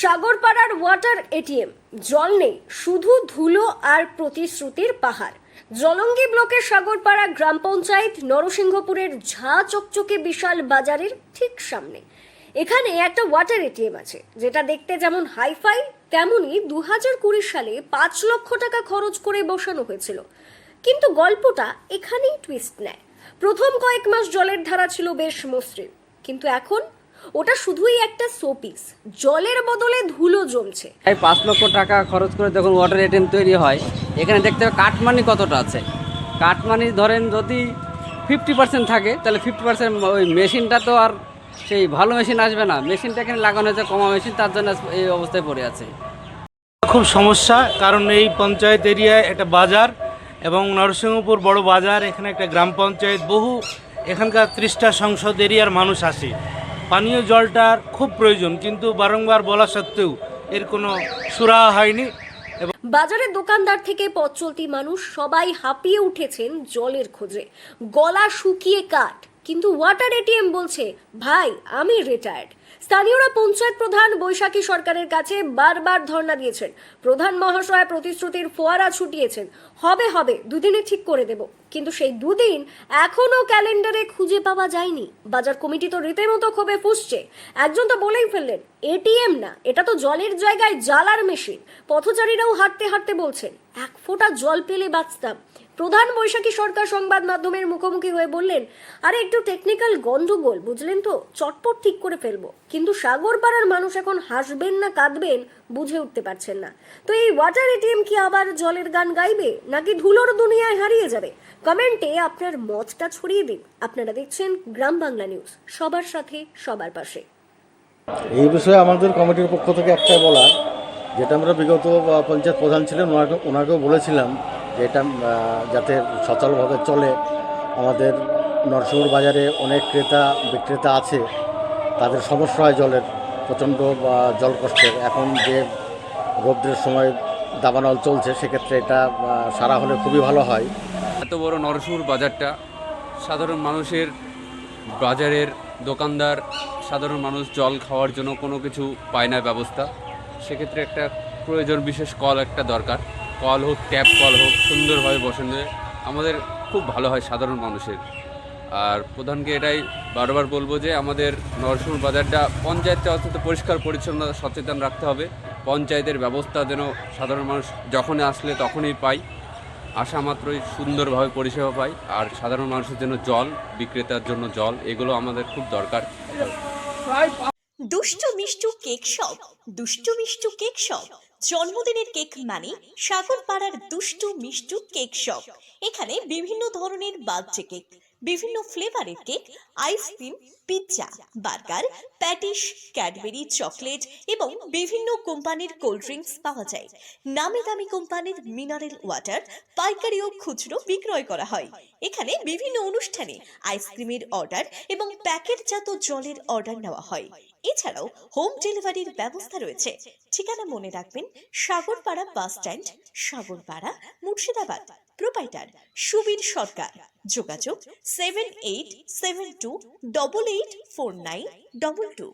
সাগরপাড়ার water ATM. জল নেই, শুধু ধুলো আর প্রতিশ্রুতির পাহাড়। জলঙ্গি ব্লকের সাগরপাড়া গ্রাম পঞ্চায়েত নরসিংহপুরের ঝা চকচকে বিশাল বাজারের ঠিক সামনে। এখানে একটা ওয়াটার এটিএম আছে, যেটা দেখতে যেমন হাইফাই, তেমনই দু হাজার কুড়ি সালে পাঁচ লক্ষ টাকা খরচ করে বসানো হয়েছিল। কিন্তু গল্পটা এখানেই টুইস্ট নেয়। প্রথম কয়েক মাস জলের ধারা ছিল বেশ মসৃণ, কিন্তু এখন ওটা শুধুই একটা শোপিস জলের বদলে ধুলো জমছে। প্রায় পাঁচ লক্ষ টাকা খরচ করে যখন ওয়াটার এটিএম তৈরি হয়। এখানে দেখতে হবে কাটমানি কতটা আছে। কাটমানি ধরেন যদি ফিফটি পার্সেন্ট থাকে তাহলে ফিফটি পার্সেন্ট ওই মেশিনটা তো আর সেই ভালো মেশিন আসবে না। মেশিনটা এখানে লাগানো হয়েছে কমা মেশিন তার জন্য এই অবস্থায় পড়ে আছে। খুব সমস্যা কারণ এই পঞ্চায়েত এরিয়ায় একটা বাজার এবং নরসিংহপুর বড় বাজার এখানে একটা গ্রাম পঞ্চায়েত বহু এখানকার ত্রিশটা সংসদ এরিয়ার মানুষ আসে। পানীয় জলটার খুব প্রয়োজন, কিন্তু বারংবার বলা সত্ত্বেও এর কোনো সুরা হয়নি। বাজারের দোকানদার থেকে পথ চলতি মানুষ সবাই হাঁপিয়ে উঠেছেন জলের খোঁজে। গলা শুকিয়ে কাঠ কিন্তু ওয়াটার এটিএম বলছে, ভাই, আমি রিটায়ার্ড স্থানীয়রা পঞ্চায়েত প্রধান বৈশাখী সরকারের কাছে বারবার ধর্ণা দিয়েছেন। প্রধান মহাশয় প্রতিশ্রুতির ফোয়ারা ছুটিয়েছেন। হবে হবে, দুদিনে ঠিক করে দেব। কিন্তু সেই দুদিন এখনও ক্যালেন্ডারে খুঁজে পাওয়া যায়নি। বাজার কমিটি তো রীতিমতো ক্ষোভে ফুসছে। একজন তো বলেই ফেললেন, এটিএম না, এটা তো জলের জায়গায় জ্বালার মেশিন। পথচারীরাও হাঁটতে হাঁটতে বলছেন, এক ফোঁটা জল পেলে বাঁচতাম। প্রধান বৈশাখী সরকার সংবাদ মাধ্যমের মুখোমুখি হয়ে বললেন, আরে, একটু টেকনিক্যাল গন্ডগোল, বুঝলেন তো? চটপট ঠিক করে ফেলব। কিন্তু সাগরপাড়ার মানুষ এখন হাসবেন না, কাঁদবেন, বুঝে উঠতে পারছেন না। তো এই ওয়াটার এটিএম কি আবার জলের গান গাইবে, নাকি ধুলোর দুনিয়ায় হারিয়ে যাবে? কমেন্টে আপনার মতটা ছড়িয়ে দিন। আপনারা দেখছেন গ্রাম বাংলা নিউজ, সবার সাথে, সবার পাশে। এই বিষয়ে আমাদের কমিটির পক্ষ থেকে একটাই বলা যেটা আমরা বিগত পঞ্চায়েত প্রধান ছিলেন, ওনাকে ওনাকেও বলেছিলাম এটা যাতে সচলভাবে চলে। আমাদের নরসিংহর বাজারে অনেক ক্রেতা, বিক্রেতা আছে। তাদের সমস্যা হয় জলের, প্রচণ্ড জল কষ্টের। এখন যে রৌদ্রের সময় দাবানল চলছে, সেক্ষেত্রে এটা সারা হলে খুবই ভালো হয়। এত বড় নরসুর বাজারটা, সাধারণ মানুষের বাজারের দোকানদার, সাধারণ মানুষ জল খাওয়ার জন্য কোনো কিছু পায় না ব্যবস্থা। সেক্ষেত্রে একটা প্রয়োজন বিশেষ কল একটা দরকার। কল হোক ট্যাপ কল হোক, সুন্দরভাবে বসানো আমাদের খুব ভালো হয় সাধারণ মানুষের। আর প্রধানকে এটাই বারবার বলব যে আমাদের নরসুর বাজারটা পঞ্চায়েতটা অত্যন্ত পরিষ্কার, পরিচ্ছন্ন, সচেতন রাখতে হবে। পঞ্চায়েতের ব্যবস্থা যেন সাধারণ মানুষ যখনই আসলে তখনই পায়। আসা মাত্রই সুন্দরভাবে পরিষেবা পাই আর সাধারণ মানুষের জন্য জল, বিক্রেতার জন্য জল, এগুলো আমাদের খুব দরকার। দুষ্টু Mishtu cake shop, Dushtu Mishtu cake shop. জন্মদিনের কেক মানে সাগর পাড়ার দুষ্টু মিষ্টু কেক শপ। এখানে বিভিন্ন ধরনের বার্থডে কেক, বিভিন্ন ফ্লেভারের cake, ice cream pizza, burger patties Cadbury, chocolate এবং বিভিন্ন কোম্পানির কোল্ড ড্রিঙ্কস পাওয়া যায়। নামি দামি কোম্পানির মিনারেল ওয়াটার, পাইকারি ও খুচরো বিক্রয় করা হয়। এখানে বিভিন্ন অনুষ্ঠানে আইসক্রিমের অর্ডার এবং প্যাকেটজাত জলের অর্ডার নেওয়া হয়। এছাড়াও হোম ডেলিভারির ব্যবস্থা রয়েছে। ঠিকানা মনে রাখবেন, Sagarpara bus stand, Sagarpara, Murshidabad. Proprietor Subir Sarkar. যোগাযোগ seven eight seven two double eight four nine double two